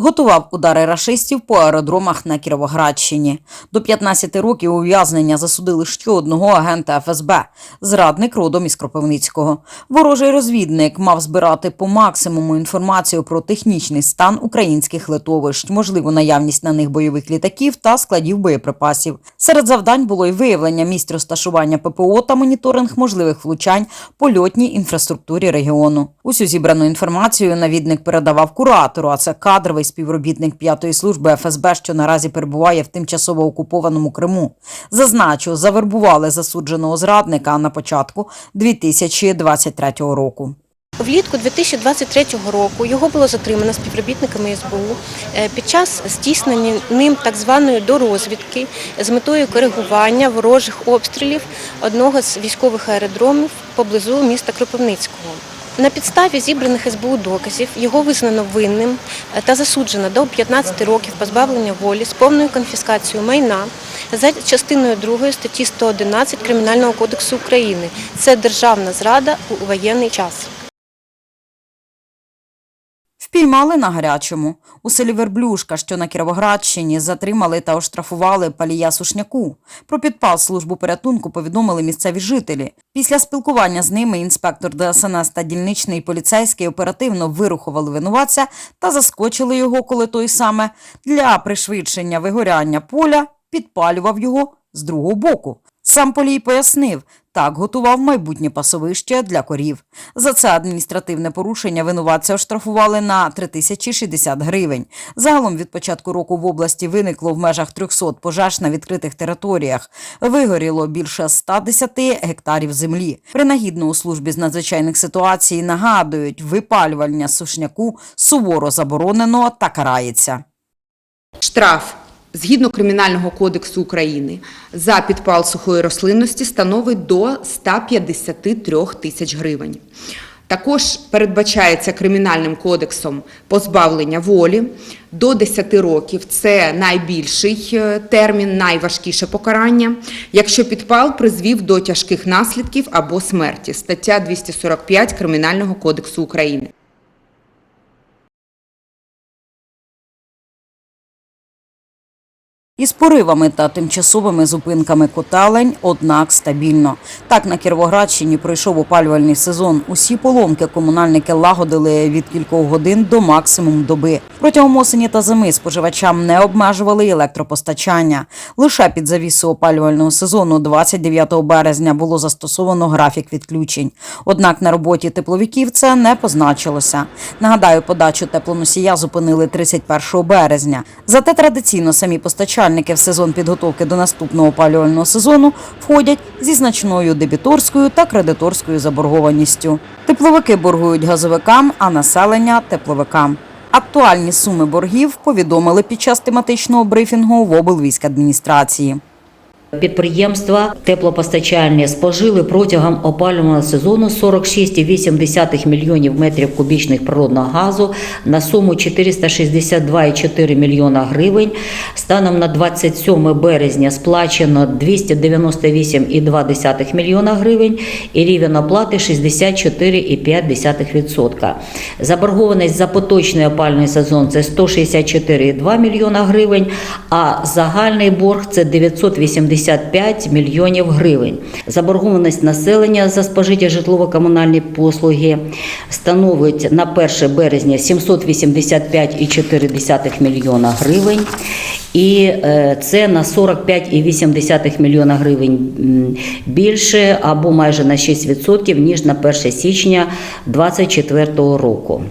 Готував удари рашистів по аеродромах на Кіровоградщині. До 15 років ув'язнення засудили ще одного агента ФСБ, зрадник родом із Кропивницького. Ворожий розвідник мав збирати по максимуму інформацію про технічний стан українських литовищ, можливу наявність на них бойових літаків та складів боєприпасів. Серед завдань було й виявлення місць розташування ППО та моніторинг можливих влучань польотній інфраструктурі регіону. Усю зібрану інформацію навідник передавав куратору, а це кадровий співробітник п'ятої служби ФСБ, що наразі перебуває в тимчасово окупованому Криму. Зазначу, завербували засудженого зрадника на початку 2023 року. Влітку 2023 року його було затримано співробітниками СБУ е, під час здійснення ним так званої дорозвідки з метою коригування ворожих обстрілів одного з військових аеродромів поблизу міста Кропивницького. На підставі зібраних СБУ доказів його визнано винним е, та засуджено до 15 років позбавлення волі з повною конфіскацією майна за частиною 2 статті 111 Кримінального кодексу України. Це державна зрада у воєнний час. Впіймали на гарячому. У селі Верблюшка, що на Кіровоградщині, затримали та оштрафували палія Сушняку. Про підпал службу порятунку повідомили місцеві жителі. Після спілкування з ними інспектор ДСНС та дільничний поліцейський оперативно вирухували винуватця та заскочили його, коли той саме для пришвидшення вигоряння поля підпалював його з другого боку. Сам Полій пояснив, так готував майбутнє пасовище для корів. За це адміністративне порушення винуватця оштрафували на 3060 гривень. Загалом від початку року в області виникло в межах 300 пожеж на відкритих територіях. Вигоріло більше 110 гектарів землі. Принагідно у службі з надзвичайних ситуацій нагадують, випалювання сушняку суворо заборонено та карається. Штраф згідно Кримінального кодексу України за підпал сухої рослинності становить до 153 тисяч гривень. Також передбачається Кримінальним кодексом позбавлення волі до 10 років. Це найбільший е, термін, найважкіше покарання, якщо підпал призвів до тяжких наслідків або смерті. Стаття 245 Кримінального кодексу України. Із поривами та тимчасовими зупинками котелень, однак стабільно. Так на Кіровоградщині пройшов опалювальний сезон. Усі поломки комунальники лагодили від кількох годин до максимум доби. Протягом осені та зими споживачам не обмежували електропостачання. Лише під завісу опалювального сезону 29 березня було застосовано графік відключень. Однак на роботі тепловиків це не позначилося. Нагадаю, подачу теплоносія зупинили 31 березня. Зате традиційно самі постачальники в сезон підготовки до наступного опалювального сезону входять зі значною дебіторською та кредиторською заборгованістю. Тепловики боргують газовикам, а населення тепловикам. Актуальні суми боргів повідомили під час тематичного брифінгу в облвійськадміністрації. Підприємства теплопостачальні спожили протягом опалювального сезону 46,8 мільйонів метрів кубічних природного газу на суму 462,4 мільйона гривень. Станом на 27 березня сплачено 298,2 мільйона гривень і рівень оплати 64,5%. Заборгованість за поточний опалювальний сезон це 164,2 мільйона гривень, а загальний борг це 980 55 мільйонів гривень. Заборгованість населення за спожиті житлово-комунальні послуги становить на 1 березня 785,4 мільйона гривень. І е, це на 45,8 мільйона гривень більше або майже на 6% ніж на 1 січня 2024 року.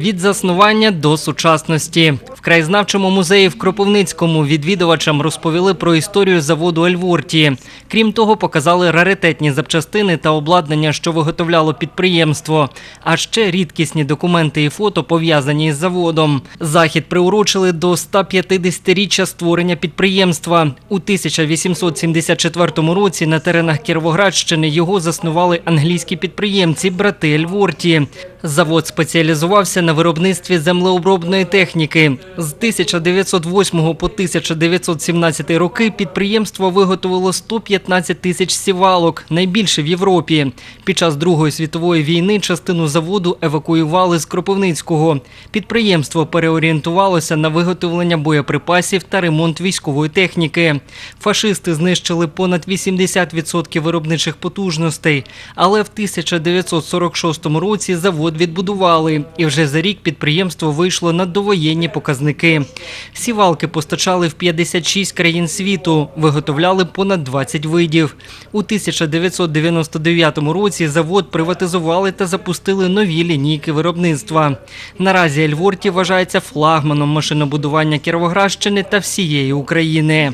Від заснування до сучасності в краєзнавчому музеї в Кропивницькому відвідувачам розповіли про історію заводу Ельворті. Крім того, показали раритетні запчастини та обладнання, що виготовляло підприємство, а ще рідкісні документи і фото пов'язані із заводом. Захід приурочили до 150-річчя створення підприємства. У 1874 році на теренах Кіровоградщини його заснували англійські підприємці брати Ельворті. Завод спеціалізувався на виробництві землеобробної техніки. З 1908 по 1917 роки підприємство виготовило 115 тисяч сівалок, найбільше в Європі. Під час Другої світової війни частину заводу евакуювали з Кропивницького. Підприємство переорієнтувалося на виготовлення боєприпасів та ремонт військової техніки. Фашисти знищили понад 80% виробничих потужностей, але в 1946 році завод відбудували, і вже за рік підприємство вийшло на довоєнні показники. Сівалки постачали в 56 країн світу, виготовляли понад 20 видів. У 1999 році завод приватизували та запустили нові лінійки виробництва. Наразі Ельворті вважається флагманом машинобудування Кіровоградщини та всієї України.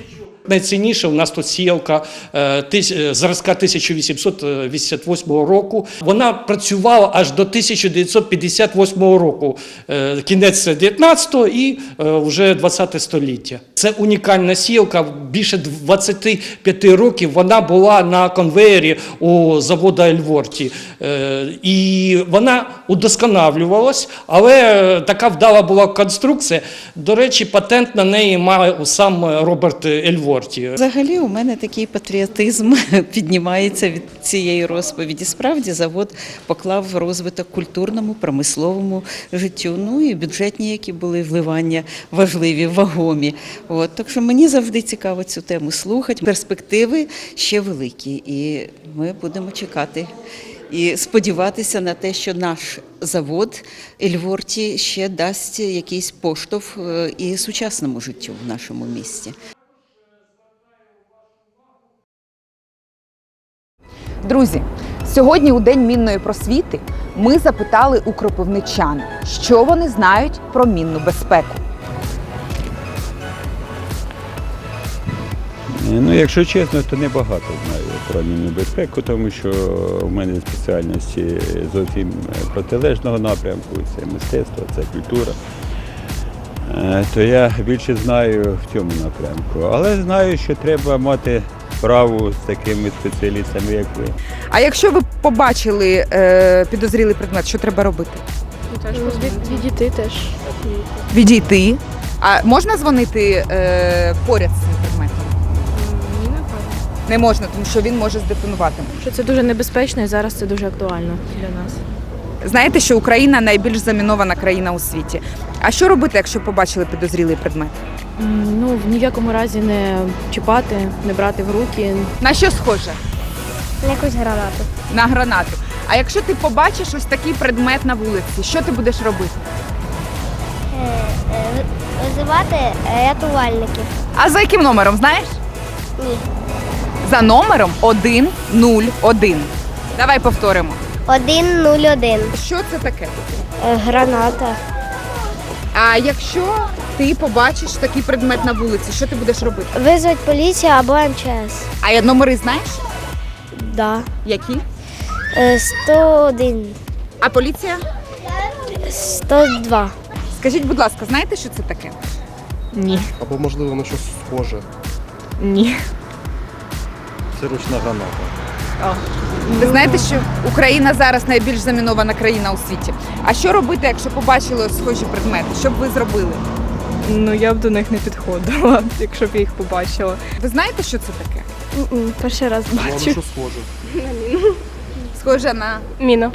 Найцінніше у нас тут сіялка е, е, зразка 1888 року. Вона працювала аж до 1958 року, е, кінець 19-го і вже 20 століття. Це унікальна сіялка. Більше 25 років вона була на конвеєрі у заводу Ельворті. І вона удосконалювалась, але така вдала була конструкція. До речі, патент на неї має сам Роберт Ельворті. Взагалі, у мене такий патріотизм піднімається від цієї розповіді. Справді завод поклав розвиток культурному, промисловому життю. Ну і бюджетні, які були вливання важливі, вагомі. От так що мені завжди цікаво цю тему слухати. Перспективи ще великі, і ми будемо чекати. І сподіватися на те, що наш завод Ельворті ще дасть якийсь поштовх е, і сучасному життю в нашому місті. Друзі, сьогодні у День мінної просвіти ми запитали у кропивничан, що вони знають про мінну безпеку. Ну, якщо чесно, то небагато знаю про мінну безпеку, тому що в мене спеціальності зовсім протилежного напрямку, це мистецтво, це культура. Е, То я більше знаю в цьому напрямку. Але знаю, що треба мати справу з такими спеціалістами, як ви. А якщо ви побачили е, підозрілий предмет, що треба робити? Відійти теж. Відійти. А можна дзвонити е, поряд з цим предметом? Ні, напевно. Не можна, тому що він може здетонувати. Що це дуже небезпечно і зараз це дуже актуально для нас. Знаєте, що Україна найбільш замінована країна у світі. А що робити, якщо побачили підозрілий предмет? Ну, в ні в якому разі не чіпати, не брати в руки. На що схоже? На Якусь гранату. На гранату. А якщо ти побачиш ось такий предмет на вулиці, що ти будеш робити? Визивати рятувальників. А за яким номером, знаєш? Ні. За номером 101. Давай повторимо. 101. Що це таке? Е, Граната. А якщо ти побачиш такий предмет на вулиці, що ти будеш робити? Визвать поліцію або МЧС. А я номери знаєш? Да. Які? Е, 101. А поліція? 102. Скажіть, будь ласка, знаєте, що це таке? Ні. Або, можливо, на щось схоже. Ні. Це ручна граната. Ви знаєте, що Україна зараз найбільш замінована країна у світі. А що робити, якщо побачили схожі предмети? Що б ви зробили? Ну я б до них не підходила, якщо б я їх побачила. Ви знаєте, що це таке? Перший раз бачу. що схоже. Схоже на. Міна.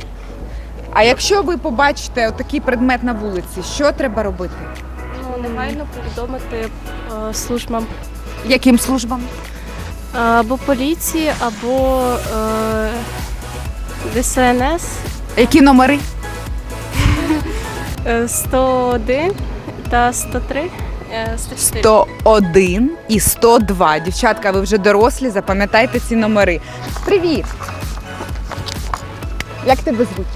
А якщо ви побачите такий предмет на вулиці, що треба робити? Ну, негайно повідомити е, службам Яким службам? Або поліції, або е, ДСНС Які номери? е, 101 та 103. е, 104. 101 і 102. Дівчатка, ви вже дорослі, запам'ятайте ці номери. Привіт! Як тебе звуть?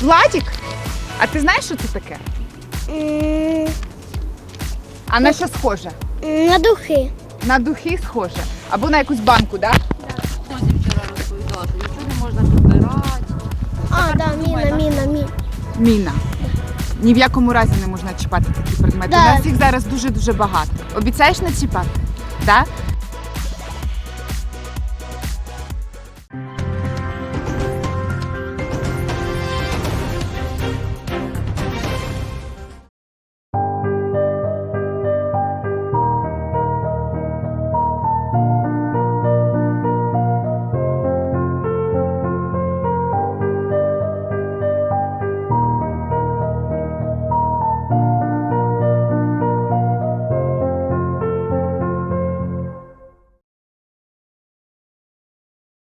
Владік? А ти знаєш, що це таке? А на що схоже? На духи. На духи схоже. Або на якусь банку, так? А, да, міна, міна, міна. Міна. Ні в якому разі не можна чіпати такі предмети. Да. У нас їх зараз дуже-дуже багато. Обіцяєш не чіпати? Да?